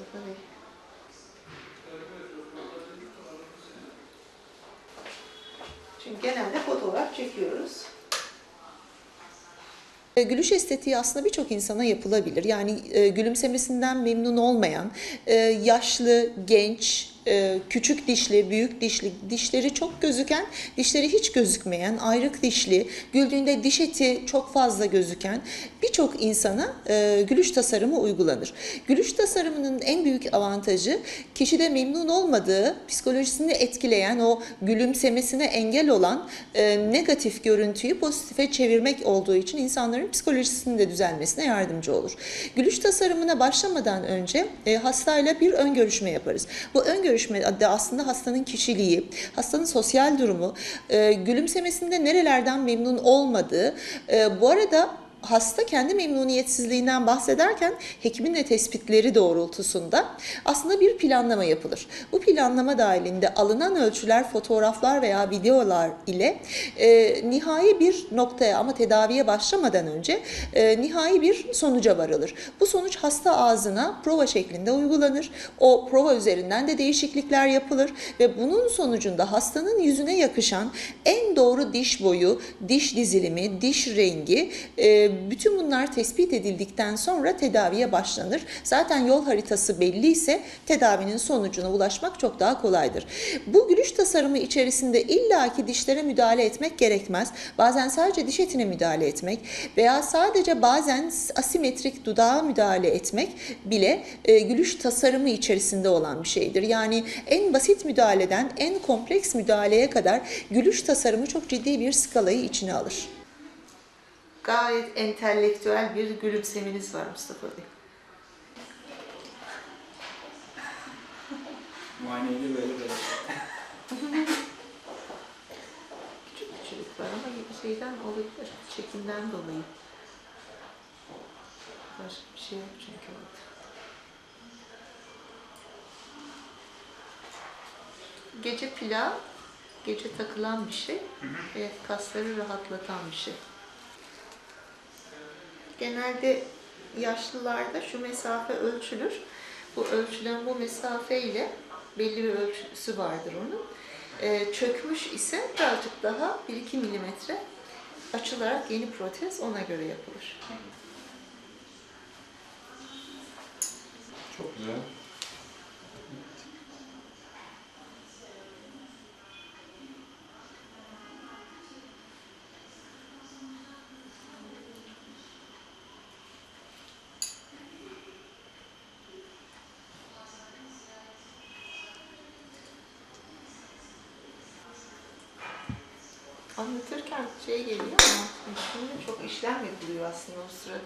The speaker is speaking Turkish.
Mustafa. Çünkü genelde fotoğraf çekiyoruz. E, Gülüş estetiği aslında birçok insana yapılabilir. Yani e, gülümsemesinden memnun olmayan, e, yaşlı, genç, e, küçük dişli, büyük dişli, dişleri çok gözüken, dişleri hiç gözükmeyen, ayrık dişli, güldüğünde diş eti çok fazla gözüken birçok insana e, gülüş tasarımı uygulanır. Gülüş tasarımının en büyük avantajı kişide memnun olmadığı, psikolojisini etkileyen, o gülümsemesine engel olan e, negatif görüntüyü pozitife çevirmek olduğu için insanların psikolojisinin de düzelmesine yardımcı olur. Gülüş tasarımına başlamadan önce hastayla bir ön görüşme yaparız. Bu ön görüşmede aslında hastanın kişiliği, hastanın sosyal durumu, e, gülümsemesinde nerelerden memnun olmadığı, e, bu arada hasta kendi memnuniyetsizliğinden bahsederken hekimin de tespitleri doğrultusunda aslında bir planlama yapılır. Bu planlama dahilinde alınan ölçüler, fotoğraflar veya videolar ile e, nihai bir noktaya ama tedaviye başlamadan önce e, nihai bir sonuca varılır. Bu sonuç hasta ağzına prova şeklinde uygulanır. O prova üzerinden de değişiklikler yapılır ve bunun sonucunda hastanın yüzüne yakışan en doğru diş boyu, diş dizilimi, diş rengi e, bütün bunlar tespit edildikten sonra tedaviye başlanır. Zaten yol haritası belli ise tedavinin sonucuna ulaşmak çok daha kolaydır. Bu gülüş tasarımı içerisinde illaki dişlere müdahale etmek gerekmez. Bazen sadece diş etine müdahale etmek veya sadece bazen asimetrik dudağa müdahale etmek bile e, gülüş tasarımı içerisinde olan bir şeydir. Yani en basit müdahaleden en kompleks müdahaleye kadar gülüş tasarımı çok ciddi bir skalayı içine alır. Gayet entelektüel bir gülümsemeniz var Mustafa Bey. Muayeneydi böyle böyle. Küçük küçülük var ama şeyden olabilir. Çekimden dolayı. Başka bir şey yok çünkü orada. Gece pilav, gece takılan bir şey ve kasları rahatlatan bir şey. Genelde yaşlılarda şu mesafe ölçülür. Bu ölçülen bu mesafe ile belli bir ölçüsü vardır onun. Ee, çökmüş ise birazcık daha 1-2 milimetre açılarak yeni protez ona göre yapılır. Çok güzel. Anlatırken şey geliyor ama şimdi çok işlem yapılıyor aslında o sırada.